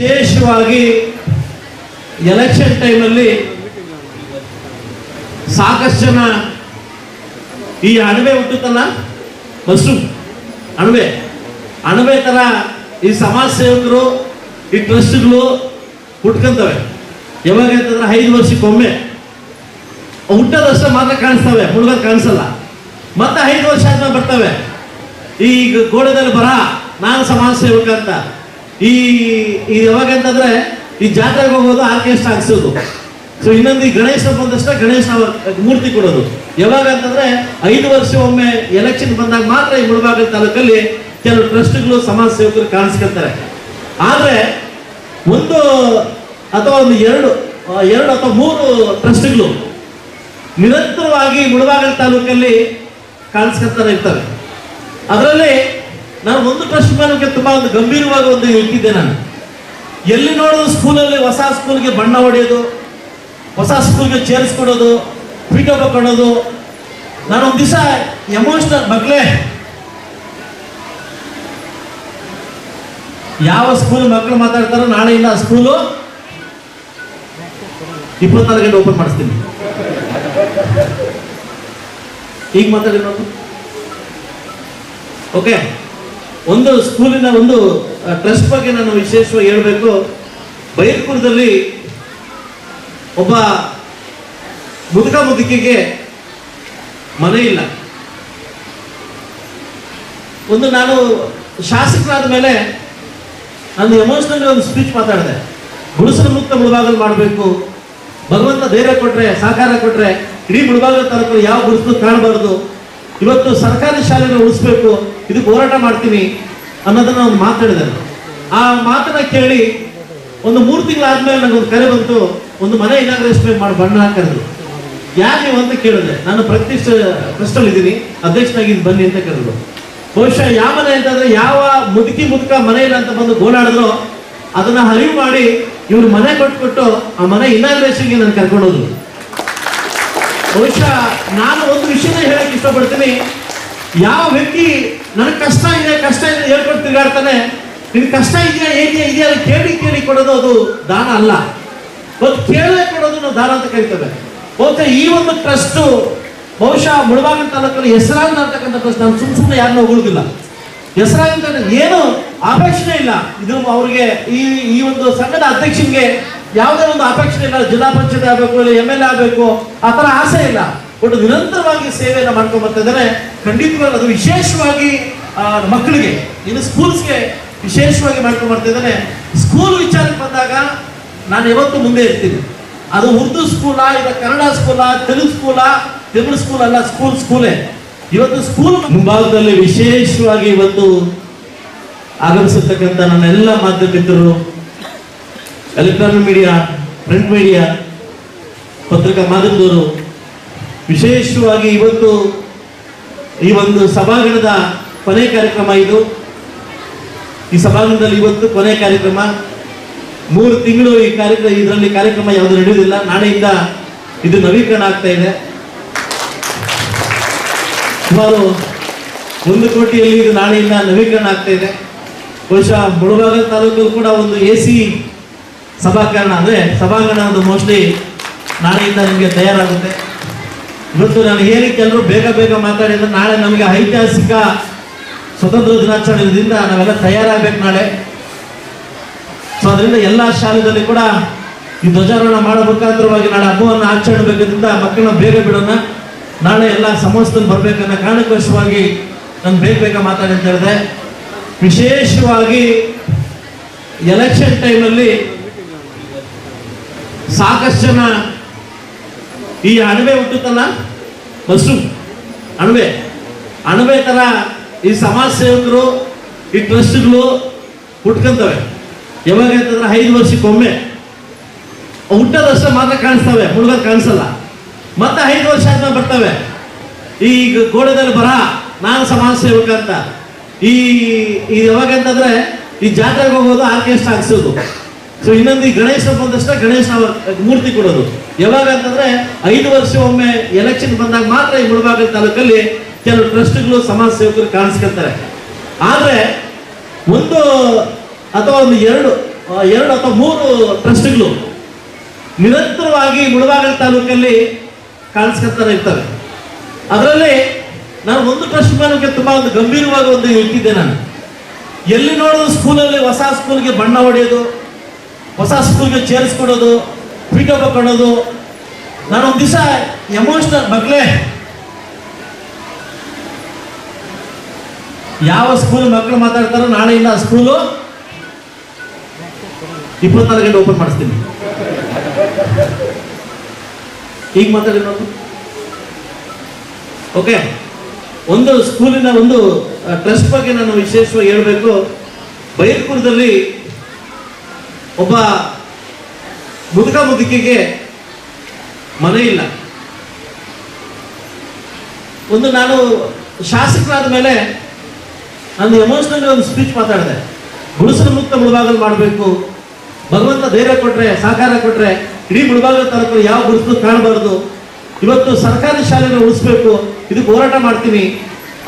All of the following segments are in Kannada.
ವಿಶೇಷವಾಗಿ ಎಲೆಕ್ಷನ್ ಟೈಮಲ್ಲಿ ಸಾಕಷ್ಟು ಜನ ಈ ಅಣಬೆ ಹುಟ್ಟುತ್ತಲ್ಲ? ಬಸ್ಸು ಅಣಬೆ. ಅಣಬೆ ಥರ ಈ ಸಮಾಜ ಸೇವಕರು ಈ ಟ್ರಸ್ಟ್ಗಳು ಹುಟ್ಕೊಂತವೆ. ಯಾವಾಗ ಅಂತಂದ್ರೆ ಐದು ವರ್ಷಕ್ಕೊಮ್ಮೆ. ಹುಟ್ಟೋದಷ್ಟೇ ಮಾತ್ರ ಕಾಣಿಸ್ತವೆ, ಹುಡುಗರು ಕಾಣಿಸಲ್ಲ. ಮತ್ತೆ ಐದು ವರ್ಷ ಆದ್ಮೇಲೆ ಬರ್ತವೆ. ಈಗ ಗೋಡೆದಲ್ಲಿ ಬರ, ನಾನು ಸಮಾಜ ಸೇವಕ ಅಂತ. ಈ ಈ ಯಾವಾಗ ಅಂತಂದ್ರೆ ಈ ಜಾತ್ರೆಗೆ ಹೋಗೋದು ಆರ್ಕೆಸ್ಟ್ರಾ ಹಾಕ್ಸೋದು. ಸೊ ಇನ್ನೊಂದು ಈ ಗಣೇಶ ಬಂದಷ್ಟ ಗಣೇಶ ಮೂರ್ತಿ ಕೊಡೋದು. ಯಾವಾಗ ಅಂತಂದ್ರೆ ಐದು ವರ್ಷ ಒಮ್ಮೆ ಎಲೆಕ್ಷನ್ ಬಂದಾಗ ಮಾತ್ರ ಈ ಮುಳಬಾಗಲ ತಾಲೂಕಲ್ಲಿ ಕೆಲವು ಟ್ರಸ್ಟ್ಗಳು ಸಮಾಜ ಸೇವಕರು ಕಾಣಿಸ್ಕೊಳ್ತಾರೆ. ಆದ್ರೆ ಒಂದು ಅಥವಾ ಒಂದು ಎರಡು ಎರಡು ಅಥವಾ ಮೂರು ಟ್ರಸ್ಟ್ಗಳು ನಿರಂತರವಾಗಿ ಮುಳಬಾಗಲ್ ತಾಲೂಕಲ್ಲಿ ಕಾಣಿಸ್ಕೊಳ್ತಾನೆ ಇರ್ತವೆ ಅದರಲ್ಲಿ ನಾನು ಒಂದು ಟ್ರಸ್ಟ್ ಮೇಲೆ ತುಂಬಾ ಒಂದು ಗಂಭೀರವಾಗಿ ಒಂದು ಇಟ್ಟಿದ್ದೆ ನಾನು. ಎಲ್ಲಿ ನೋಡೋದು ಸ್ಕೂಲಲ್ಲಿ ಹೊಸ ಸ್ಕೂಲ್ಗೆ ಬಣ್ಣ ಹೊಡೆಯೋದು, ಹೊಸ ಸ್ಕೂಲ್ಗೆ ಸೇರಿಸ್ಕೊಡೋದು ಪೀಠೋಪ ಕೊಡೋದು ನಾನು ಒಂದು ದಿವಸ ಎಮೋಷನಲ್ ಮಕ್ಕಳೇ ಯಾವ ಸ್ಕೂಲ್ ಮಕ್ಕಳು ಮಾತಾಡ್ತಾರೋ ನಾಳೆ ಇಲ್ಲ ಸ್ಕೂಲು. ಇಪ್ಪತ್ನಾಲ್ಕು ಗಂಟೆ ಓಪನ್ ಮಾಡಿಸ್ತೀನಿ. ಈಗ ಮಾತಾಡಿ ನೋಡು. ಓಕೆ ಒಂದು ಸ್ಕೂಲಿನ ಒಂದು ಟ್ರಸ್ಟ್ ಬಗ್ಗೆ ನಾನು ವಿಶೇಷವಾಗಿ ಹೇಳಬೇಕು. ಬೈರ್ಪುರದಲ್ಲಿ ಒಬ್ಬ ಮುದುಕ ಮುದುಕಿಗೆ ಮನೆ ಇಲ್ಲ. ಒಂದು ನಾನು ಶಾಸಕರಾದ ಮೇಲೆ ನಾನು ಎಮೋಷನಲ್ ಒಂದು ಸ್ಪೀಚ್ ಮಾತಾಡಿದೆ. ಗುಡಿಸಲು ಮುಕ್ತ ಮುಳುಬಾಗಲು ಮಾಡಬೇಕು. ಭಗವಂತ ಧೈರ್ಯ ಕೊಟ್ಟರೆ ಸಹಕಾರ ಕೊಟ್ಟರೆ ಇಡೀ ಮುಳುಬಾಗಲು ತಾಲೂಕು ಯಾವ ಗುಡಿಸಲು ಕಾಣಬಾರ್ದು. ಇವತ್ತು ಸರ್ಕಾರಿ ಶಾಲೆನ ಉಳಿಸ್ಬೇಕು. ಇದಕ್ಕೆ ಹೋರಾಟ ಮಾಡ್ತೀನಿ ಅನ್ನೋದನ್ನ ಒಂದು ಮಾತಾಡಿದೆ ಆ ಮಾತನ್ನ ಕೇಳಿ ಒಂದು ಮೂರು ತಿಂಗಳಾದ್ಮೇಲೆ ನನಗೆ ಒಂದು ಕರೆ ಬಂತು, ಒಂದು ಮನೆ ಇನಾಗ್ರೇಷನ್ ಮಾಡಿ, ಬಣ್ಣ ಹಾಕಿದ್ರು. ಯಾಕೆ ನೀವು ಅಂತ ಕೇಳಿದೆ ನಾನು ಪ್ರತಿಷ್ಠ ಕ್ರಿಸ್ಟಲ್ ಇದ್ದೀನಿ, ಅಧ್ಯಕ್ಷನಾಗಿ ಬನ್ನಿ ಅಂತ ಕರೆದ್ರು ಬಹುಶಃ ಯಾವ ಮನೆ ಅಂತಂದ್ರೆ ಯಾವ ಮುದುಕಿ ಮುದುಕ ಮನೆ ಇಲ್ಲ ಅಂತ ಬಂದು ಗೋಳಾಡಿದ್ರು, ಅದನ್ನ ಅರಿವು ಮಾಡಿ ಇವ್ರು ಮನೆ ಕೊಟ್ಬಿಟ್ಟು ಆ ಮನೆ ಇನಾಗ್ರೇಷನ್ಗೆ ನಾನು ಕರ್ಕೊಂಡೋದ್ರು. ಬಹುಶಃ ನಾನು ಒಂದು ವಿಷಯನ ಹೇಳಕ್ ಇಷ್ಟಪಡ್ತೀನಿ ಯಾವ ವ್ಯಕ್ತಿ ನನಗೆ ಕಷ್ಟ ಇದೆ ಕಷ್ಟ ಇದೆ ಹೇಳ್ಕೊಂಡು ತಿರುಗಾಡ್ತಾನೆ, ನಿನ್ ಕಷ್ಟ ಇದೆಯಾ, ಹೇಗೆ ಇದೆಯಾ ಕೇಳಿ ಕೇಳಿ ಕೊಡೋದು ಅದು ದಾನ ಅಲ್ಲ. ಒಂದು ಕೇಳೇ ಕೊಡೋದು ನಾವು ದಾನ ಅಂತ ಕರಿತೇವೆ. ಓಕೆ ಈ ಒಂದು ಟ್ರಸ್ಟ್ ಬಹುಶಃ ಮುಳಬಾಗಿಲು ತಾಲೂಕಲ್ಲಿ ಹೆಸರಾಗಿ ಅಂತಕ್ಕಂಥ ಟ್ರಸ್ಟ್ ನಾನು ಸುಮ್ಮ ಸುಮ್ಮನೆ ಯಾರನ್ನೂ ಉಳಿದಿಲ್ಲ ಹೆಸರಾಗಿ ಅಂತ ಏನು ಅಪೇಕ್ಷಣೆ ಇಲ್ಲ. ಇದು ಅವ್ರಿಗೆ ಈ ಈ ಒಂದು ಸಂಘದ ಅಧ್ಯಕ್ಷನಿಗೆ ಯಾವುದೇ ಒಂದು ಅಪೇಕ್ಷಣೆ ಇಲ್ಲ. ಜಿಲ್ಲಾ ಪಂಚಾಯತ್ ಆಗಬೇಕು ಎಂ ಎಲ್ ಎ ಆಗಬೇಕು, ಆ ಥರ ಆಸೆ ಇಲ್ಲ. ಬಟ್ ನಿರಂತರವಾಗಿ ಸೇವೆಯನ್ನು ಮಾಡ್ಕೊಂಡು ಬರ್ತಾ ಇದ್ದಾರೆ. ಖಂಡಿತವಾಗ್ಲೂ ಅದು ವಿಶೇಷವಾಗಿ ಮಕ್ಕಳಿಗೆ, ಇನ್ನು ಸ್ಕೂಲ್ಸ್ಗೆ ವಿಶೇಷವಾಗಿ ಮಾಡ್ಕೊಂಡು ಬರ್ತಾ ಇದ್ದಾನೆ ಸ್ಕೂಲ್ ವಿಚಾರಕ್ಕೆ ಬಂದಾಗ ನಾನು ಯಾವತ್ತು ಮುಂದೆ ಇರ್ತೀನಿ. ಅದು ಉರ್ದು ಸ್ಕೂಲಾ, ಇಲ್ಲ ಕನ್ನಡ ಸ್ಕೂಲಾ, ತೆಲುಗು ಸ್ಕೂಲಾ, ತಮಿಳು ಸ್ಕೂಲ್ ಅಲ್ಲ, ಸ್ಕೂಲ್ ಸ್ಕೂಲೇ. ಇವತ್ತು ಸ್ಕೂಲ್ ಮುಂಭಾಗದಲ್ಲಿ ವಿಶೇಷವಾಗಿ ಇವತ್ತು ಆಗಮಿಸಿರ್ತಕ್ಕಂಥ ನನ್ನ ಎಲ್ಲ ಮಾಧ್ಯಮಿತರು ಎಲೆಕ್ಟ್ರಾನಿಕ್ ಮೀಡಿಯಾ, ಪ್ರಿಂಟ್ ಮೀಡಿಯಾ, ಪತ್ರಿಕಾ ಮಾಧ್ಯಮದವರು ವಿಶೇಷವಾಗಿ ಇವತ್ತು ಈ ಒಂದು ಸಭಾಂಗಣದ ಕೊನೆ ಕಾರ್ಯಕ್ರಮ ಇದು. ಈ ಸಭಾಂಗಣದಲ್ಲಿ ಇವತ್ತು ಕೊನೆ ಕಾರ್ಯಕ್ರಮ. ಮೂರು ತಿಂಗಳು ಈ ಕಾರ್ಯಕ್ರಮ ಇದರಲ್ಲಿ ಕಾರ್ಯಕ್ರಮ ಯಾವುದು ನಡೆಯುವುದಿಲ್ಲ. ನಾಳೆಯಿಂದ ಇದು ನವೀಕರಣ ಆಗ್ತಾ ಇದೆ. ಸುಮಾರು ಒಂದು ಕೋಟಿಯಲ್ಲಿ ಇದು ನಾಳೆಯಿಂದ ನವೀಕರಣ ಆಗ್ತಾ ಇದೆ. ಬಹುಶಃ ಮುಳುಬಾಗ ತಾಲೂಕು ಕೂಡ ಒಂದು ಎ ಸಿ ಸಭಾಕರಣ ಅಂದರೆ ಸಭಾಂಗಣ ಒಂದು ಮೋಸ್ಟ್ಲಿ ನಾಳೆಯಿಂದ ನಿಮಗೆ ತಯಾರಾಗುತ್ತೆ. ಇವತ್ತು ನಾನು ಏನಕ್ಕೆ ಎಲ್ಲರೂ ಬೇಗ ಬೇಗ ಮಾತಾಡಿದ್ರೆ ನಾಳೆ ನಮಗೆ ಐತಿಹಾಸಿಕ ಸ್ವತಂತ್ರ ದಿನಾಚರಣೆಯಿಂದ ನಾವೆಲ್ಲ ತಯಾರಾಗಬೇಕು ನಾಳೆ. ಸೊ ಅದರಿಂದ ಎಲ್ಲ ಶಾಲೆಗಳಲ್ಲಿ ಕೂಡ ಈ ಧ್ವಜಾರೋಹಣ ಮಾಡೋ ಮುಖಾಂತರವಾಗಿ ನಾಳೆ ಹಬ್ಬವನ್ನು ಆಚರಣೆ ಬೇಕಿದ್ರಿಂದ ಮಕ್ಕಳನ್ನ ಬೇಗ ಬಿಡೋಣ. ನಾಳೆ ಎಲ್ಲ ಸಮಸ್ತನ್ನು ಬರಬೇಕನ್ನೋ ಕಾರಣಕ್ಕೋಸ್ಕರವಾಗಿ ನಾನು ಬೇಗ ಬೇಗ ಮಾತಾಡಿ ಅಂತ ಹೇಳಿದೆ. ವಿಶೇಷವಾಗಿ ಎಲೆಕ್ಷನ್ ಟೈಮಲ್ಲಿ ಸಾಕಷ್ಟು ಜನ ಈ ಅಣಬೆ ಹುಟ್ಟುತ್ತಲ್ಲ ಮಶ್ರೂಮ್ ಅಣಬೆ ಅಣಬೆ ತರ ಈ ಸಮಾಜ ಸೇವಕರು ಈ ಟ್ರಸ್ಟ್ಗಳು ಹುಟ್ಕೊಂತವೆ. ಯಾವಾಗ ಅಂತಂದ್ರೆ ಐದು ವರ್ಷಕ್ಕೊಮ್ಮೆ. ಹುಟ್ಟೋದಷ್ಟೇ ಮಾತ್ರ ಕಾಣಿಸ್ತವೆ, ಹುಡುಗರು ಕಾಣಿಸಲ್ಲ. ಮತ್ತೆ ಐದು ವರ್ಷ ಆದ್ಮೇಲೆ ಬರ್ತವೆ. ಈ ಗೋಡೆದಲ್ಲಿ ಬರ, ನಾನು ಸಮಾಜ ಸೇವಕ ಅಂತ. ಈ ಯಾವಾಗ ಅಂತಂದ್ರೆ ಈ ಜಾತ್ರೆಗೆ ಹೋಗೋದು ಆರ್ಕೆಸ್ಟ್ರಾ ಹಾಕ್ಸೋದು ಸೊ ಇನ್ನೊಂದು ಈ ಗಣೇಶ ಬಂದಷ್ಟ ಗಣೇಶ ಮೂರ್ತಿ ಕೊಡೋದು. ಯಾವಾಗ ಅಂತಂದ್ರೆ ಐದು ವರ್ಷ ಒಮ್ಮೆ ಎಲೆಕ್ಷನ್ ಬಂದಾಗ ಮಾತ್ರ ಈ ಮುಳಬಾಗಿಲು ತಾಲೂಕಲ್ಲಿ ಕೆಲವು ಟ್ರಸ್ಟ್ಗಳು ಸಮಾಜ ಸೇವಕರು ಕಾಣಿಸ್ಕೊಳ್ತಾರೆ. ಆದ್ರೆ ಒಂದು ಅಥವಾ ಒಂದು ಎರಡು ಎರಡು ಅಥವಾ ಮೂರು ಟ್ರಸ್ಟ್ಗಳು ನಿರಂತರವಾಗಿ ಮುಳಬಾಗಲ್ ತಾಲೂಕಲ್ಲಿ ಕಾಣಿಸ್ಕೊಳ್ತಾರೆ ಇರ್ತವೆ ಅದರಲ್ಲಿ ನಾನು ಒಂದು ಟ್ರಸ್ಟ್ ಮೇಲೆ ತುಂಬಾ ಒಂದು ಗಂಭೀರವಾಗಿ ಒಂದು ಇಟ್ಟಿದ್ದೆ ನಾನು. ಎಲ್ಲಿ ನೋಡೋದು ಸ್ಕೂಲಲ್ಲಿ ಹೊಸ ಸ್ಕೂಲ್ಗೆ ಬಣ್ಣ ಹೊಡೆಯೋದು ಹೊಸ ಸ್ಕೂಲ್ಗೆ ಸೇರಿಸ್ಕೊಡೋದು ಕೊಡೋದು ನಾನು ಒಂದು ದಿವಸ ಎಮೋಷನಲ್ ಮಕ್ಕಳೇ ಯಾವ ಸ್ಕೂಲ್ ಮಕ್ಕಳು ಮಾತಾಡ್ತಾರೋ ನಾಳೆ ಇಲ್ಲ ಸ್ಕೂಲು ಇಪ್ಪತ್ನಾಲ್ಕು ಗಂಟೆ ಓಪನ್ ಮಾಡಿಸ್ತೀನಿ. ಈಗ ಮಾತಾಡಿ ನೋಡು. ಓಕೆ ಒಂದು ಸ್ಕೂಲಿನ ಒಂದು ಟ್ರಸ್ಟ್ ಬಗ್ಗೆ ನಾನು ವಿಶೇಷವಾಗಿ ಹೇಳಬೇಕು. ಬೈರ್ಪುರದಲ್ಲಿ ಒಬ್ಬ ಮುದುಕ ಮುದುಕಿಗೆ ಮನೆ ಇಲ್ಲ. ಒಂದು ನಾನು ಶಾಸಕರಾದ ಮೇಲೆ ನಾನು ಎಮೋಷನಲ್ ಒಂದು ಸ್ಪೀಚ್ ಮಾತಾಡಿದೆ. ಗುಡಿಸಲು ಮುಕ್ತ ಮುಳುಬಾಗಲು ಮಾಡಬೇಕು. ಭಗವಂತ ಧೈರ್ಯ ಕೊಟ್ರೆ, ಸಹಕಾರ ಕೊಟ್ರೆ, ಇಡೀ ಮುಳುಬಾಗಲು ತಾಲೂಕು ಯಾವ ಗುರುತು ಕಾಣಬಾರದು. ಇವತ್ತು ಸರ್ಕಾರಿ ಶಾಲೆನ ಉಳಿಸ್ಬೇಕು, ಇದಕ್ಕೆ ಹೋರಾಟ ಮಾಡ್ತೀನಿ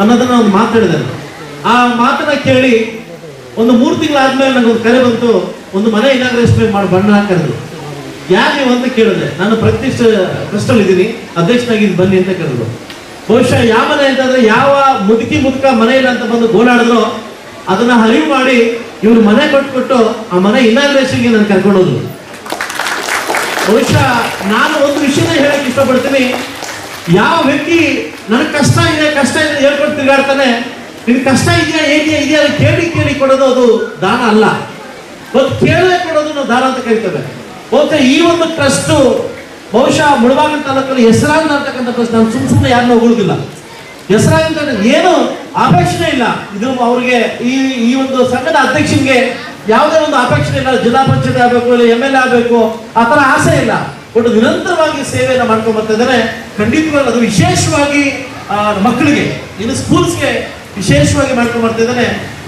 ಅನ್ನೋದನ್ನ ಒಂದು ಮಾತಾಡಿದೆ ಆ ಮಾತನ್ನ ಕೇಳಿ ಒಂದು ಮೂರು ತಿಂಗಳಾದ್ಮೇಲೆ ನನಗೊಂದು ಕರೆ ಬಂತು. ಒಂದು ಮನೆ ಇನಾಗ್ರೇಷನ್ ಮಾಡಿ ಬಣ್ಣ ಹಾಕಿದ್ರು. ಯಾಕೆ ನೀವು ಅಂತ ಕೇಳಿದೆ ನಾನು ಪ್ರತಿಷ್ಠ ಕ್ರಿಸ್ಟಲ್ ಇದ್ದೀನಿ, ಅಧ್ಯಕ್ಷನಾಗಿ ಇದು ಬನ್ನಿ ಅಂತ ಕರೆದ್ರು ಬಹುಶಃ ಯಾವ ಮನೆ ಅಂತಂದ್ರೆ, ಯಾವ ಮುದುಕಿ ಮುದುಕ ಮನೆ ಇಲ್ಲ ಅಂತ ಬಂದು ಗೋಳಾಡಿದ್ರು, ಅದನ್ನ ಅರಿವು ಮಾಡಿ ಇವ್ರು ಮನೆ ಕೊಟ್ಬಿಟ್ಟು ಆ ಮನೆ ಇನಾಗ್ರೇಷನ್ಗೆ ನಾನು ಕರ್ಕೊಂಡೋದ್ರು ಬಹುಶಃ ನಾನು ಒಂದು ವಿಷಯನ ಹೇಳಕ್ ಇಷ್ಟಪಡ್ತೀನಿ. ಯಾವ ವ್ಯಕ್ತಿ, ನನಗೆ ಕಷ್ಟ ಇದೆ ಕಷ್ಟ ಇದೆ ಹೇಳ್ಕೊಂಡು ತಿರುಗಾಡ್ತಾನೆ ನಿನ್ ಕಷ್ಟ ಇದೆಯಾ ಹೇಗೆ ಇದೆಯಾ ಕೇಳಿ ಕೇಳಿ ಕೊಡೋದು ಅದು ದಾನ ಅಲ್ಲ. ಒಂದು ಕೇಳೇ ಕೊಡೋದು ನಾವು ದಾನ ಅಂತ ಕರಿತೇವೆ ಓಕೆ ಈ ಒಂದು ಟ್ರಸ್ಟ್ ಬಹುಶಃ ಮುಳಬಾಗಿಲು ತಾಲೂಕಲ್ಲಿ ಹೆಸರಾಗಿ ಅಂತಕ್ಕಂಥ ಟ್ರಸ್ಟ್ ನಾನು ಸುಮ್ಮ ಸುಮ್ಮನೆ ಯಾರನ್ನೂ ಹೋಗುದಿಲ್ಲ ಹೆಸರಾಗಿಂತ ಏನು ಅಪೇಕ್ಷಣೆ ಇಲ್ಲ. ಇದು ಅವ್ರಿಗೆ ಈ ಈ ಒಂದು ಸಂಘದ ಅಧ್ಯಕ್ಷನಿಗೆ ಯಾವುದೇ ಒಂದು ಅಪೇಕ್ಷಣೆ ಇಲ್ಲ. ಜಿಲ್ಲಾ ಪಂಚಾಯತ್ ಆಗಬೇಕು ಇಲ್ಲ ಎಂ ಎಲ್ ಎ ಆಗಬೇಕು, ಆ ಥರ ಆಸೆ ಇಲ್ಲ. ಬಟ್ ನಿರಂತರವಾಗಿ ಸೇವೆಯನ್ನು ಮಾಡ್ಕೊಂಡು ಬರ್ತಾ ಇದ್ದಾರೆ. ಖಂಡಿತವಾಗಿ ಅದು ವಿಶೇಷವಾಗಿ ಮಕ್ಕಳಿಗೆ, ಇನ್ನು ಸ್ಕೂಲ್ಸ್ಗೆ ವಿಶೇಷವಾಗಿ ಮಾಡ್ಕೊಂಡು ಬರ್ತಾ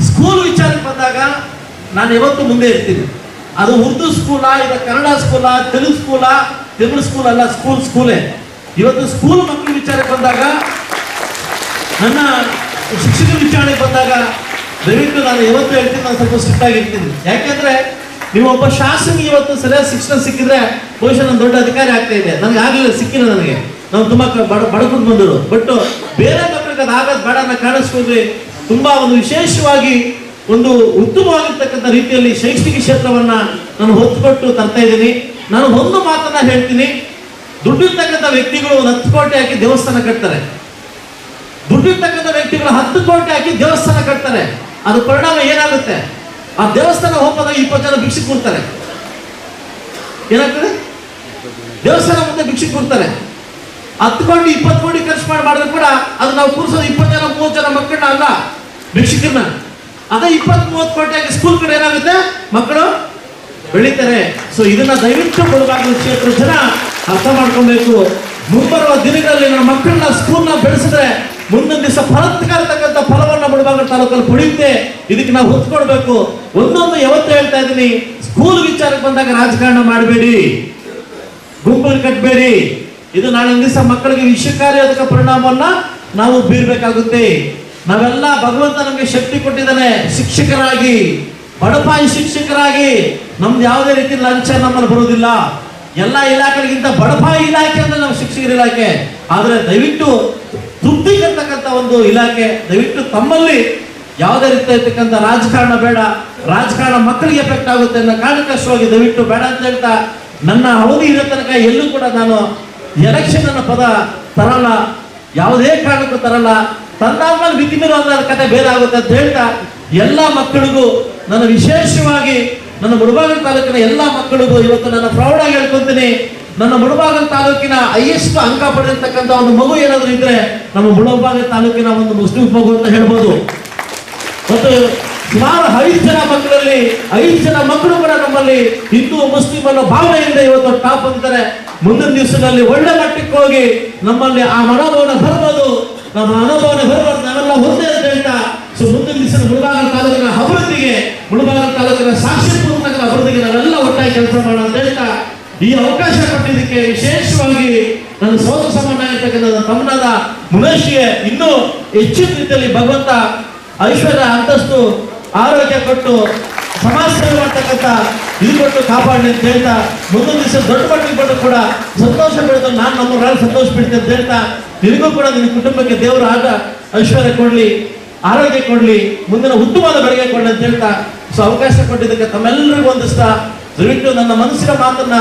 ಸ್ಕೂಲ್ ವಿಚಾರಕ್ಕೆ ಬಂದಾಗ ನಾನು ಯಾವತ್ತೂ ಮುಂದೆ ಇರ್ತೀನಿ. ಅದು ಉರ್ದು ಸ್ಕೂಲಾ, ಇಲ್ಲ ಕನ್ನಡ ಸ್ಕೂಲಾ, ತೆಲುಗು ಸ್ಕೂಲಾ, ತಮಿಳು ಸ್ಕೂಲ್ ಅಲ್ಲ, ಸ್ಕೂಲ್ ಸ್ಕೂಲೇ. ಇವತ್ತು ಸ್ಕೂಲ್ ಮಕ್ಕಳ ವಿಚಾರಕ್ಕೆ ಬಂದಾಗ, ನನ್ನ ಶಿಕ್ಷಕರ ವಿಚಾರಣೆಗೆ ಬಂದಾಗ, ದಯವಿಟ್ಟು ನಾನು ಯಾವತ್ತೂ ಹೇಳ್ತೀನಿ, ನಾನು ಸ್ವಲ್ಪ ಸ್ಟ್ರಿಕ್ಟ್ ಆಗಿರ್ತೀನಿ ಯಾಕೆಂದ್ರೆ, ನೀವು ಒಬ್ಬ ಶಾಸಕ ಇವತ್ತು ಸರಿಯಾದ ಶಿಕ್ಷಣ ಸಿಕ್ಕಿದ್ರೆ, ಬಹುಶಃ ನಾನು ದೊಡ್ಡ ಅಧಿಕಾರಿ ಆಗ್ತಾ ಇದೆ ನನಗೆ ಆಗಲಿಲ್ಲ, ಸಿಕ್ಕಿಲ್ಲ ನನಗೆ. ನಾವು ತುಂಬಾ ಬಡ ಬಡಕೊಂಡು ಬಂದರು ಬಟ್ ಬೇರೆ ಮಕ್ಕಳಿಗೆ ಅದು ಆಗೋದು ಬೇಡ ಕಾಣಿಸ್ಕೊಂಡ್ರೆ ತುಂಬಾ ಒಂದು ವಿಶೇಷವಾಗಿ ಒಂದು ಉತ್ತಮವಾಗಿರ್ತಕ್ಕಂಥ ರೀತಿಯಲ್ಲಿ ಶೈಕ್ಷಣಿಕ ಕ್ಷೇತ್ರವನ್ನ ನಾನು ಹೊತ್ತುಕೊಟ್ಟು ತರ್ತಾ ಇದ್ದೀನಿ. ನಾನು ಒಂದು ಮಾತನ್ನ ಹೇಳ್ತೀನಿ. ದುಡ್ಡಿರ್ತಕ್ಕಂಥ ವ್ಯಕ್ತಿಗಳು ಒಂದು ಹತ್ತು ಕೋಟಿ ಹಾಕಿ ದೇವಸ್ಥಾನ ಕಟ್ತಾರೆ. ದುಡ್ಡಿರ್ತಕ್ಕಂಥ ವ್ಯಕ್ತಿಗಳು ಹತ್ತು ಕೋಟಿ ಹಾಕಿ ದೇವಸ್ಥಾನ ಕಟ್ತಾರೆ. ಅದು ಪರಿಣಾಮ ಏನಾಗುತ್ತೆ? ಆ ದೇವಸ್ಥಾನ ಹೋಗೋದಾಗ ಇಪ್ಪತ್ತು ಜನ ಭಿಕ್ಷೆ ಕೊಡ್ತಾರೆ. ಏನಾಗ್ತದೆ? ದೇವಸ್ಥಾನ ಮುಂದೆ ಭಿಕ್ಷೆ ಕೊಡ್ತಾರೆ. ಹತ್ತು ಕೋಟಿ, ಇಪ್ಪತ್ತು ಕೋಟಿ ಖರ್ಚು ಮಾಡಿ ಮಾಡಿದ್ರು ಕೂಡ ಅದು ನಾವು ಕೂರಿಸೋದು ಇಪ್ಪತ್ತು ಜನ, ಮೂವತ್ತು ಜನ ಮಕ್ಕಳನ್ನ ಅಲ್ಲ, ಭಿಕ್ಷಕರನ್ನ. ಅದೇ ಇಪ್ಪತ್ತು ಮೂವತ್ತು ಕೋಟಿ ಸ್ಕೂಲ್ ಕಡೆ ಏನಾಗುತ್ತೆ? ಮಕ್ಕಳು ಬೆಳಿತಾರೆ. ಸೊ ಇದನ್ನ ದಯವಿಟ್ಟು ಕೊಡಬಾರ್ದು ಕ್ಷೇತ್ರ ಜನ ಅರ್ಥ ಮಾಡ್ಕೊಬೇಕು. ಮುಂಬರುವ ದಿನಗಳಲ್ಲಿ ನಮ್ಮ ಮಕ್ಕಳನ್ನ ಸ್ಕೂಲ್ನ ಬೆಳೆಸಿದ್ರೆ ಮುಂದಿನ ದಿವಸ ಫಲತ್ಕಾರತಕ್ಕಂಥ ಫಲವನ್ನ ಬಿಡಬಾಗ ತಾಲೂಕಲ್ಲಿ ಪಡೆಯುತ್ತೆ. ಇದಕ್ಕೆ ನಾವು ಹೊತ್ಕೊಡ್ಬೇಕು ಒಂದೊಂದು ಯಾವತ್ತೂ ಹೇಳ್ತಾ ಇದ್ದೀನಿ. ಸ್ಕೂಲ್ ವಿಚಾರಕ್ಕೆ ಬಂದಾಗ ರಾಜಕಾರಣ ಮಾಡಬೇಡಿ. ಗುಂಪಲ್ಲಿ ಕಟ್ಟಬೇಡಿ ಇದು ನಾಳೆ ದಿವಸ ಮಕ್ಕಳಿಗೆ ವಿಷಕಾರಿಯಾದ ಪರಿಣಾಮವನ್ನ ನಾವು ಬೀರ್ಬೇಕಾಗುತ್ತೆ. ನಾವೆಲ್ಲ ಭಗವಂತ ನಮಗೆ ಶಕ್ತಿ ಕೊಟ್ಟಿದ್ದಾನೆ. ಶಿಕ್ಷಕರಾಗಿ, ಬಡಪಾಯಿ ಶಿಕ್ಷಕರಾಗಿ. ನಮ್ದು ಯಾವುದೇ ರೀತಿ ಲಂಚ ನಮ್ಮಲ್ಲಿ ಬರುವುದಿಲ್ಲ. ಎಲ್ಲ ಇಲಾಖೆಗಿಂತ ಬಡಪಾಯಿ ಇಲಾಖೆ ಅಂದ್ರೆ ನಮ್ಮ ಶಿಕ್ಷಕರ ಇಲಾಖೆ. ಆದರೆ ದಯವಿಟ್ಟು ತೃಪ್ತಿಗರ್ತಕ್ಕಂಥ ಒಂದು ಇಲಾಖೆ, ದಯವಿಟ್ಟು ತಮ್ಮಲ್ಲಿ ಯಾವುದೇ ರೀತಿ ಇರ್ತಕ್ಕಂಥ ರಾಜಕಾರಣ ಬೇಡ, ರಾಜಕಾರಣ ಮಕ್ಕಳಿಗೆ ಎಫೆಕ್ಟ್ ಆಗುತ್ತೆ ಅನ್ನೋ ಕಾರಣಕ್ಕಷ್ಟವಾಗಿ ದಯವಿಟ್ಟು ಬೇಡ ಅಂತ ಹೇಳ್ತಾ ನನ್ನ ಅವಧಿ ಇರೋ ತನಕ ಎಲ್ಲೂ ಕೂಡ ನಾನು ಎಲೆಕ್ಷನ್ ಅನ್ನೋ ಪದ ತರಲ್ಲ. ಯಾವುದೇ ಕಾರಣಕ್ಕೂ ತರಲ್ಲ. ತಂದಾದ್ಮೇಲೆ ಮಿತಿ ಮೀರುವಂತ ಕತೆ ಬೇರೆ ಆಗುತ್ತೆ ಅಂತ ಹೇಳ್ತಾ, ಎಲ್ಲ ಮಕ್ಕಳಿಗೂ ನನ್ನ ವಿಶೇಷವಾಗಿ ನನ್ನ ಮುಡಬಾಗಲ್ ತಾಲೂಕಿನ ಎಲ್ಲ ಮಕ್ಕಳಿಗೂ ಇವತ್ತು ನನ್ನ ಪ್ರೌಢ ಹೇಳ್ಕೊಂತೀನಿ. ನನ್ನ ಮುಡಬಾಗಲ್ ತಾಲೂಕಿನ ಹೈಯೆಸ್ಟ್ ಅಂಕ ಪಡೆದಿರ್ತಕ್ಕಂಥ ಒಂದು ಮಗು ಏನಾದರೂ ಇದ್ರೆ ನಮ್ಮ ಮುಡಬಾಗಲ್ ತಾಲೂಕಿನ ಒಂದು ಮುಸ್ಲಿಂ ಮಗು ಅಂತ ಹೇಳ್ಬೋದು. ಮತ್ತು ಸುಮಾರು ಐದು ಜನ ಮಕ್ಕಳಲ್ಲಿ, ಐದು ಜನ ಮಕ್ಕಳು ಕೂಡ ನಮ್ಮಲ್ಲಿ ಹಿಂದೂ ಮುಸ್ಲಿಂ ಅನ್ನೋ ಭಾವನೆಯಿಂದ ಇವತ್ತು ಟಾಪ್ ಅಂತಾರೆ. ಮುಂದಿನ ದಿವಸದಲ್ಲಿ ಒಳ್ಳೆ ಮಟ್ಟಕ್ಕೆ ಹೋಗಿ ನಮ್ಮಲ್ಲಿ ಆ ಮನೋಭಾವನ ಬರ್ಬೋದು ನಮ್ಮ ಅನುಭವನ ಬರ್ಬೋದು ನಾವೆಲ್ಲ ಒಂದೇ ಅಂತ ಹೇಳ್ತಾ, ಸೊ ಮುಂದಿನ ದಿವಸ ಮುಳಬಾಗಲ ತಾಲೂಕಿನ ಅಭಿವೃದ್ಧಿಗೆ, ಮುಳಬಾಗಲ ತಾಲೂಕಿನ ನಗರ ಅಭಿವೃದ್ಧಿಗೆ ನಾವೆಲ್ಲ ಒಟ್ಟಾಗಿ ಕೆಲಸ ಮಾಡೋಣ ಅಂತ ಹೇಳ್ತಾ, ಈ ಅವಕಾಶ ಕೊಟ್ಟಿದ್ದಕ್ಕೆ ವಿಶೇಷವಾಗಿ ನನ್ನ ಸೋದರ ಸಮಾನ ಆಗಿರ್ತಕ್ಕಂಥ ನನ್ನ ತಮ್ಮನಾದ ಮುನೇಶ್ಗೆ ಇನ್ನೂ ಹೆಚ್ಚಿನ ರೀತಿಯಲ್ಲಿ ಭಗವಂತ ಐಶ್ವರ್ಯ ಅಂತಸ್ತು ಆರೋಗ್ಯ ಕೊಟ್ಟು ಸಮಾಜ ಸೇವೆ ಮಾಡ್ತಕ್ಕಂಥ ಇದು ಕಾಪಾಡಿ ಅಂತ ಹೇಳ್ತಾ ಮುಂದೊಂದು ದಿವಸ ದೊಡ್ಡ ಮಟ್ಟಿಗೆ ಬಂದು ಕೂಡ ಸಂತೋಷ ಪಡ್ತಾ ನಾನು ನಮ್ಮ ಊರಲ್ಲಿ ಸಂತೋಷ ಪಡ್ತೀನಿ ಅಂತ ಹೇಳ್ತಾ ನಿನಗೂ ಕೂಡ ನಿನ್ನ ಕುಟುಂಬಕ್ಕೆ ದೇವರು ಆಗ ಐಶ್ವರ್ಯ ಕೊಡಲಿ, ಆರೋಗ್ಯ ಕೊಡಲಿ, ಮುಂದಿನ ಉತ್ತಮವಾದ ಬೆಳಗ್ಗೆ ಕೊಡಲಿ ಅಂತ ಹೇಳ್ತಾ ಸೊ ಅವಕಾಶ ಕೊಟ್ಟಿದ್ದಕ್ಕೆ ತಮ್ಮೆಲ್ಲರಿಗೂ ಒಂದಿಸ್ತಾ ದಯವಿಟ್ಟು ನನ್ನ ಮನಸ್ಸಿನ ಮಾತನ್ನ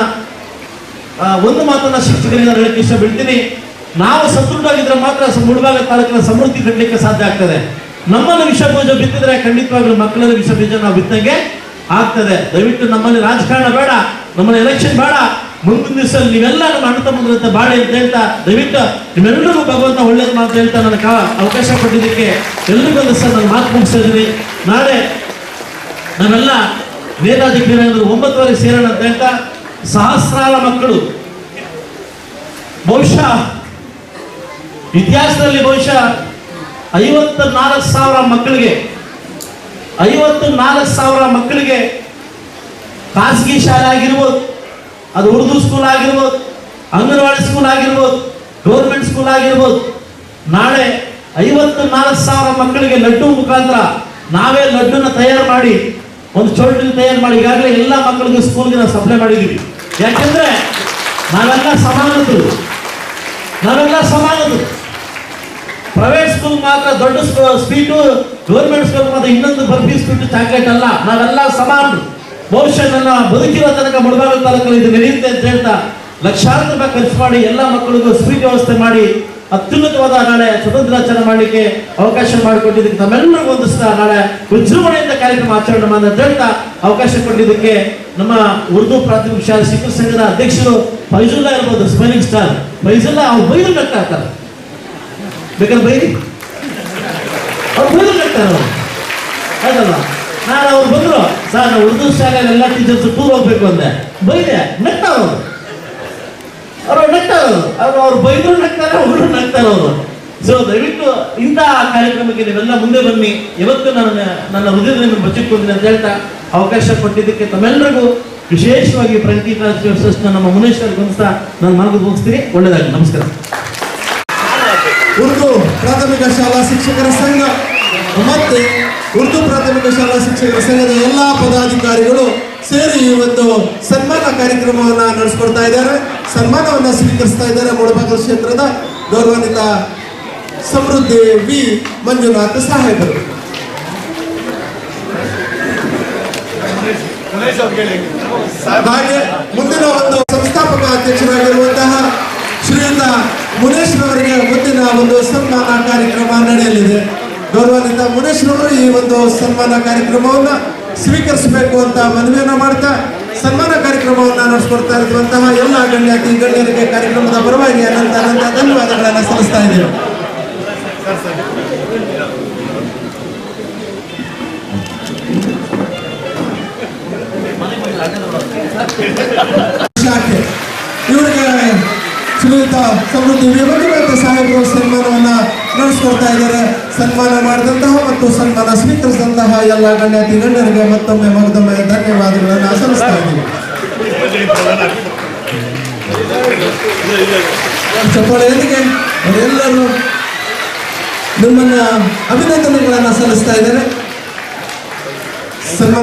ಒಂದು ಮಾತನ್ನ ಶಿಕ್ಷಕರಿಂದ ಹೇಳಕ್ಕೆ ಇಷ್ಟ ಬಿಡ್ತೀನಿ ನಾವು ಸದೃಢವಾಗಿದ್ರೆ ಮಾತ್ರ ಮುಳಬಾಗ ತಾಲೂಕಿನ ಸಮೃದ್ಧಿ ಕಟ್ಟಲಿಕ್ಕೆ ಸಾಧ್ಯ ಆಗ್ತದೆ. ನಮ್ಮನ್ನು ವಿಷ ಬೀಜ ಬಿತ್ತಿದ್ರೆ ಖಂಡಿತವಾಗ್ಲೂ ಮಕ್ಕಳಲ್ಲಿ ವಿಷ ಬೀಜ ನಾವು ಬಿತ್ತಂಗೆ ಆಗ್ತದೆ. ದಯವಿಟ್ಟು ನಮ್ಮಲ್ಲಿ ರಾಜಕಾರಣ ಬೇಡ, ನಮ್ಮಲ್ಲಿ ಎಲೆಕ್ಷನ್ ಬೇಡ. ಮುಂದಿನ ದಿವಸ ನೀವೆಲ್ಲ ನಮ್ಮ ಅಣ್ಣ ತಮ್ಮಂದ್ರಂತೆ ಬಾಳಿ ಅಂತ ಹೇಳ್ತಾ ದಯವಿಟ್ಟು ನಿಮ್ಮೆಲ್ಲರಿಗೂ ಭಗವಂತ ಒಳ್ಳೇದು ಮಾತು ಹೇಳ್ತಾ ನನಗೆ ಅವಕಾಶ ಕೊಟ್ಟಿದ್ದಕ್ಕೆ ಎಲ್ಲರಿಗೂ ಸಹ ನಾನು ಮಾತು ಮುಗಿಸ್ತಾ ಇದ್ದೀನಿ. ನಾಳೆ ನಾವೆಲ್ಲ ವೇದಾಧಿಕಾರಿಗಳು ಒಂಬತ್ತುವರೆ ಸೇರೋಣ ಅಂತ ಹೇಳ್ತಾ, ಸಹಸ್ರಾರ ಮಕ್ಕಳು. ಬಹುಶಃ ಇತಿಹಾಸದಲ್ಲಿ ಬಹುಶಃ ಐವತ್ತ ನಾಲ್ಕು ಸಾವಿರ ಮಕ್ಕಳಿಗೆ ಐವತ್ತು ನಾಲ್ಕು ಸಾವಿರ ಮಕ್ಕಳಿಗೆ ಖಾಸಗಿ ಶಾಲೆ ಆಗಿರ್ಬೋದು ಅದು ಉರ್ದು ಸ್ಕೂಲ್ ಆಗಿರ್ಬೋದು, ಅಂಗನವಾಡಿ ಸ್ಕೂಲ್ ಆಗಿರ್ಬೋದು ಗೌರ್ಮೆಂಟ್ ಸ್ಕೂಲ್ ಆಗಿರ್ಬೋದು. ನಾಳೆ ಐವತ್ತು ನಾಲ್ಕು ಸಾವಿರ ಮಕ್ಕಳಿಗೆ ಲಡ್ಡು ಮುಖಾಂತರ ನಾವೇ ಲಡ್ಡುನ ತಯಾರು ಮಾಡಿ, ಒಂದು ಚೌಲ್ಟ್ರಿ ತಯಾರು ಮಾಡಿ, ಈಗಾಗಲೇ ಎಲ್ಲ ಮಕ್ಕಳಿಗೆ ಸ್ಕೂಲ್ಗೆ ನಾವು ಸಪ್ಲೈ ಮಾಡಿದ್ದೀವಿ. ಯಾಕೆಂದ್ರೆ ನಾವೆಲ್ಲ ಸಮಾನರು. ನಾವೆಲ್ಲ ಸಮಾನರು. ಪ್ರೈವೇಟ್ ಸ್ಕೂಲ್ ಮಾತ್ರ ದೊಡ್ಡ ಸ್ವೀಟು ಗೌರ್ಮೆಂಟ್ ಸ್ಕೂಲ್ ಇನ್ನೊಂದು ಬರ್ಫಿ ಸ್ವೀಟು ಚಾಕ್ಲೇಟ್ ಅಲ್ಲ ನಾವೆಲ್ಲ ಸಮಾನರು ಬಹುಶಃ ನನ್ನ ಬದುಕಿರೋ ತನಕ ಮುಳಬಾಗಿಲು ತಾಲೂಕಲ್ಲಿ ಇದು ನಡೆಯುತ್ತೆ ಅಂತ ಹೇಳ್ತಾ ಲಕ್ಷಾಂತರ ರೂಪಾಯಿ ಖರ್ಚು ಮಾಡಿ ಎಲ್ಲ ಮಕ್ಕಳಿಗೂ ಸ್ವೀಟ್ ವ್ಯವಸ್ಥೆ ಮಾಡಿ ಅತ್ಯುನ್ನತವಾದ ನಾಳೆ ಸ್ವತಂತ್ರಾಚರಣೆ ಮಾಡಲಿಕ್ಕೆ ಅವಕಾಶ ಮಾಡಿಕೊಟ್ಟಿದ್ದಕ್ಕೆ ತಮ್ಮೆಲ್ಲರಿಗೂ ಒಂದಿಸ್ತಾ ನಾಳೆ ವಿಜೃಂಭಣೆಯಿಂದ ಕಾರ್ಯಕ್ರಮ ಆಚರಣೆ ಮಾಡಿ ಹೇಳ್ತಾ ಅವಕಾಶ ಕೊಟ್ಟಿದ್ದಕ್ಕೆ ನಮ್ಮ ಉರ್ದು ಪ್ರಾಥಮಿಕ ಶಾಲೆ ಶಿಕ್ಷಣ ಸಂಘದ ಅಧ್ಯಕ್ಷರು ಫೈಜುಲ್ಲಾ ಇರ್ಬೋದು ಸ್ಮೈಲಿಂಗ್ ಸ್ಟಾರ್. ಫೈಜುಲ್ಲಾ ಅವ್ರು ಬೈದು ನಗ್ತಾ ಬೇಕಾದ್ರೆ ಬೈರಿ. ಅವ್ರು ಬೈದು ನಾನು ಅವ್ರು ಬಂದ್ರು, ಸರ್ ನಾವು ಉರ್ದು ಶಾಲೆಯಲ್ಲಿ ಎಲ್ಲ ಟೀಚರ್ಸ್ ಟೂರ್ ಹೋಗ್ಬೇಕು ಅಂದೆ. ಬೈದೆ ನಗ್ತಾರ ಅವರು ನಗ್ತಾರೆ ಅವರು, ಅವ್ರು ಬೈದ್ರು ನಗ್ತಾರೆ, ಅವರು ನಗ್ತಾರೆ ಅವರು ಸೊ ದಯವಿಟ್ಟು ಇಂಥ ಕಾರ್ಯಕ್ರಮಕ್ಕೆ ನೀವೆಲ್ಲ ಮುಂದೆ ಬನ್ನಿ. ಇವತ್ತು ನಾನು ನನ್ನ ಹೃದಯದಿಂದ ಬಚ್ಚಿಟ್ಕೊಂಡಿನಿ ಅಂತ ಹೇಳ್ತಾ, ಅವಕಾಶ ಕೊಟ್ಟಿದ್ದಕ್ಕೆ ತಮ್ಮೆಲ್ಲರಿಗೂ ವಿಶೇಷವಾಗಿ ಪ್ರಗತಿ ಟ್ರಸ್ಟ್ ನಮ್ಮ ಮುನೇಶ್ವರ್ ಗುಂಸ್ತಾ ನಾನು ಮಾರ್ಗ ಮುಗಿಸ್ತೀನಿ ಒಳ್ಳೆಯದಾಗಲಿ ನಮಸ್ಕಾರ. ಉರ್ದು ಪ್ರಾಥಮಿಕ ಶಾಲಾ ಶಿಕ್ಷಕರ ಸಂಘ ಮತ್ತು ಉರ್ದು ಪ್ರಾಥಮಿಕ ಶಾಲಾ ಶಿಕ್ಷಕರ ಸಂಘದ ಎಲ್ಲಾ ಪದಾಧಿಕಾರಿಗಳು ಸೇರಿ ಈ ಒಂದು ಸನ್ಮಾನ ಕಾರ್ಯಕ್ರಮವನ್ನ ನಡೆಸ್ಕೊಡ್ತಾ ಇದ್ದಾರೆ. ಸನ್ಮಾನವನ್ನ ಸ್ವೀಕರಿಸ್ತಾ ಇದ್ದಾರೆ ಮುಳಬಾಗಿಲು ಕ್ಷೇತ್ರದ ಗೌರವಾನ್ವಿತ ಸಮೃದ್ಧಿ ವಿ. ಮಂಜುನಾಥ ಸಾಹೇಬರು. ಹಾಗೆ ಮುಂದಿನ ಒಂದು ಸಂಸ್ಥಾಪಕ ಅಧ್ಯಕ್ಷರಾಗಿರುವಂತಹ ಶ್ರೀಯುತ ಮುನೇಶ್ ಅವರಿಗೆ ಮುಂದಿನ ಒಂದು ಸನ್ಮಾನ ಕಾರ್ಯಕ್ರಮ ನಡೆಯಲಿದೆ. ಗೌರವಾನ್ವಿತ ಮುನೇಶ್ ಅವರು ಈ ಒಂದು ಸನ್ಮಾನ ಕಾರ್ಯಕ್ರಮವನ್ನ ಸ್ವೀಕರಿಸಬೇಕು ಅಂತ ಮನವಿಯನ್ನ ಮಾಡ್ತಾ ಸನ್ಮಾನ ಕಾರ್ಯಕ್ರಮವನ್ನ ನಡೆಸ್ಕೊಡ್ತಾ ಇರುವಂತಹ ಎಲ್ಲ ಗಣ್ಯಾತಿ ಗಣ್ಯರಿಗೆ ಕಾರ್ಯಕ್ರಮದ ಪರವಾಗಿ ಅನಂತ ಅನಂತ ಧನ್ಯವಾದಗಳನ್ನು ಸಲ್ಲಿಸ್ತಾ ಇದ್ದೇವೆ. ಶಾಖೆ. ಶ್ರೀಯುತ ಸಮೃದ್ಧಿ. ವಿಮಂಗನಾಥ ಸಾಹೇಬರು ಸನ್ಮಾನವನ್ನ ನಡೆಸ್ಕೊಡ್ತಾ ಇದ್ದಾರೆ. ಸನ್ಮಾನ ಮಾಡಿದಂತಹ ಮತ್ತು ಸನ್ಮಾನ ಸ್ವೀಕರಿಸಿದಂತಹ ಎಲ್ಲ ಗಣ್ಯಾತಿ ಗಣ್ಯರಿಗೆ ಮತ್ತೊಮ್ಮೆ ಮಗದೊಮ್ಮೆ ಧನ್ಯವಾದಗಳನ್ನು ಸಲ್ಲಿಸ್ತಾ ಇದ್ದೀವಿ. ಚಪ್ಪಾಳೆಯೊಂದಿಗೆ ಅವರೆಲ್ಲರೂ ನಿಮ್ಮನ್ನ ಅಭಿನಂದನೆಗಳನ್ನು ಸಲ್ಲಿಸ್ತಾ ಇದ್ದಾರೆ. ಸನ್ಮಾನ